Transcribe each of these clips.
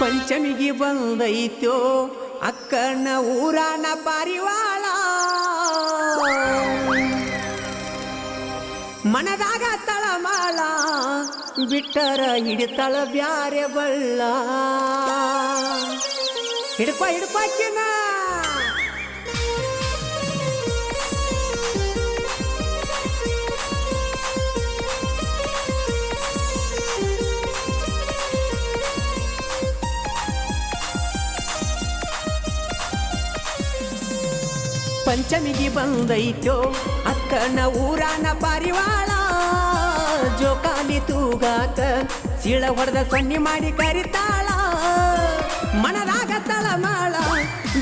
ಪಂಚಮಿಗೆ ಬಂದೈತೋ ಅಕ್ಕನ ಊರನ ಪಾರಿವಾಳ. ಮನದಾಗ ತಳಮಾಳ ಬಿಟ್ಟರ ಹಿಡಿತಳ ಬ್ಯಾರೆ ಬಳ್ಳ. ಹಿಡ್ಪ ಹಿಡ್ಪಾಕಿನ ಪಂಚಮಿಗೆ ಬಂದೈತೋ, ಅಕ್ಕನ ಊರಾನ ಪಾರಿವಾಳ, ಜೋಕಾಲಿ ತೂಗಾಕ ಸೀಳ ಹೊಡೆದ ಸನ್ನಿ ಮಾಡಿ ಕರಿತಾಳ. ಮನದಾಗ ತಳಮಾಳ,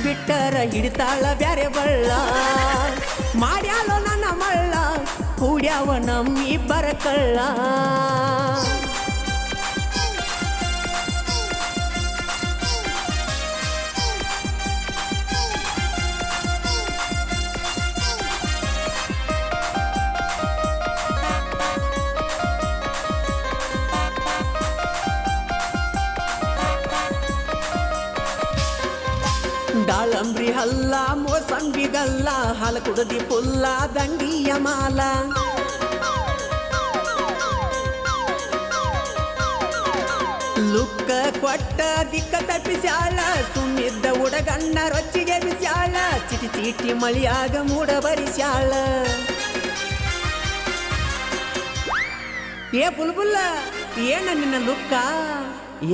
ಬಿಟ್ಟರ ಹಿಡಿತಾಳ ಬ್ಯಾರೆ ಬಳ್ಳ. ಮಾಡ್ಯಾಲೋ ನನ್ನ ಮಳ್ಳ, ಕೂಡ್ಯಾವ ನಮ್ಮಿಬ್ಬರ ಕಳ್ಳ. ದಾಳಂಬ್ರಿ ಹಲ್ಲ ಮೋಸಂಬಿ ಗಲ್ಲ ಹಾಲು ಕುಡದಿ ಪುಲ್ಲ, ದಂಡಿಯ ಮಾಲ. ಲುಕ್ಕ ಕೊಟ್ಟ, ದಿಕ್ಕ ತಪ್ಪಿಸ್ಯಾಳ ಸುಮ್ಮಿದ್ದ ಉಡಗಣ್ಣ ರೊಚ್ಚಿಗೆ ಬಿಸ್ಯಾಳ ಚಿಟಿ ಚೀಟಿ ಮಳಿಯಾಗ ಮೂಡ ಬರಿಸ್ಯಾಳ ಏ ಬುಲ್ಬುಲ್ಲ, ಏನ ನಿನ್ನ ಲುಕ್ಕ?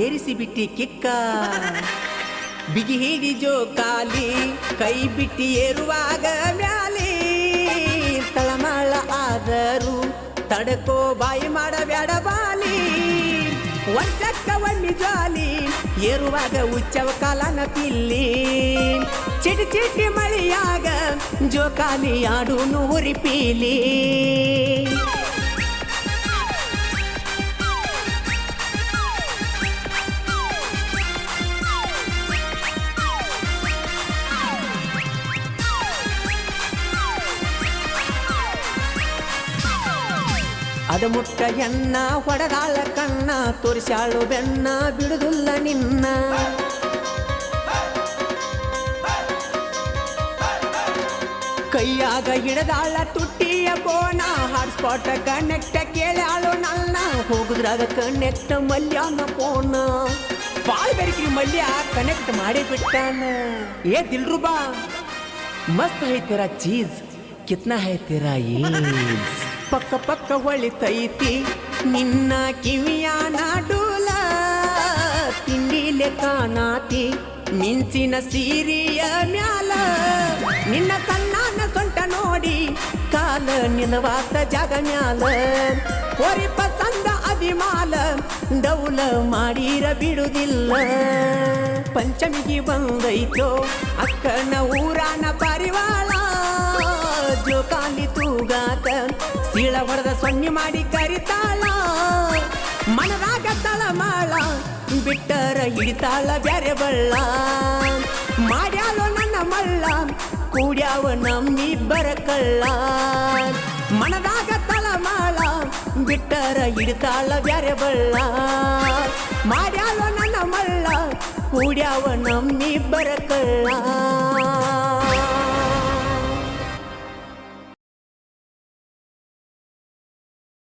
ಏರಿಸಿ ಬಿಟ್ಟಿ ಕಿಕ್ಕ? ಬಿಗಿ ಹಿಡಿ ಜೋಕಾಲಿ, ಕೈ ಬಿಟ್ಟಿ ಏರುವಾಗ ಮ್ಯಾಲಿ. ತಳಮಳ ಆದರೂ ತಡಕೋ ಬಾಯಿ ಮಾಡಬೇಡ ಬಾಲಿ. ವರ್ಷಕ್ಕ ಒಮ್ಮಿ ಜಾಲಿ ಏರುವಾಗ ಉಚ್ಚವ ಕಾಲನ ಪಿಲ್ಲಿ ಚಿಟಿ ಚಿಟಿ ಮಳಿಯಾಗ ಜೋಕಾಲಿ ಆಡು ನೂರಿ ಪೀಲಿ ಅದು ಮುಟ್ಟ ಎನ್ನ ಹೊಡೆದಾಳ ಕಣ್ಣ ತೋರಿಸಾಳು ಬೆನ್ನ ಬಿಡುದಿಲ್ಲ ನಿನ್ನ. ಕೈಯಾಗ ಹಿಡದಾಳ ತುಟ್ಟಿಯ ಬೋಣ ಹಾಟ್ಸ್ಪಾಟ್ ಕನೆಕ್ಟ ಕೇಳ್ಯಾಳು ನನ್ನ. ಹೋಗುದ್ರಾಗ ಕನೆಕ್ಟ್ ಮಲ್ಯಾನ ಪೋಣ ಬಾಳ್ ಬೆರಿಕ್ರಿ ಮಲ್ಯ ಕನೆಕ್ಟ್ ಮಾಡಿ ಬಿಟ್ಟಾನ. ಏ ದಿಲ್ರುಬಾ, ಮಸ್ತ್ ಹೈ ಚೀಸ್ ಕಿತ್ನಾ ಹೈ ತೇರಾ ಪಕ್ಕ ಪಕ್ಕ ಹೊಳಿತೈತಿ. ನಿನ್ನ ಕಿವಿಯ ನಾಡೋಲ ತಿಂಡಿಲೆ ಕಾಣಾತಿ ಮಿಂಚಿನ ಸೀರಿಯ ಮ್ಯಾಲ ನಿನ್ನ ಕಣ್ಣಾನ ಸೊಂಟ ನೋಡಿ. ಕಾಲ ನಿಲವಾತ ಜಾಗ ಮ್ಯಾಲ ಹೊರಿ ಪಸಂದ ಅಭಿಮಾಲ ದೌಲ ಮಾಡಿರ ಬಿಡುದಿಲ್ಲ. ಪಂಚಮಿಗೆ ಬಂದೈತೋ ಅಕ್ಕನ ಊರಾನ ಪರಿವಾಳ ಜೋಕಾಲಿ ತೂಗಾಕ ಸೀಳ ಹೊಡೆದ ಸೊನ್ನೆ ಮಾಡಿ ಕರಿತಾಳ. ಮನದಾಗ ತಳಮಾಳ, ಬಿಟ್ಟರ ಹಿಡಿತಾಳ ಬ್ಯಾರೆ ಬಳ್ಳ. ಮಾಡ್ಯಾಲೋ ನನ್ನ ಮಳ್ಳ, ಕೂಡ್ಯಾವ ನಮ್ಮಿಬ್ಬರ ಕಳ್ಳ. ಮನದಾಗ ತಳಮಾಳ, ಬಿಟ್ಟರ ಹಿಡಿತಾಳ ಬ್ಯಾರೆ ಬಳ್ಳ. ಮಾಡ್ಯಾಲೋ ನನ್ನ ಮಳ್ಳ, ಕೂಡ್ಯಾವ ನಮ್ಮಿಬ್ಬರ ಕಳ್ಳ.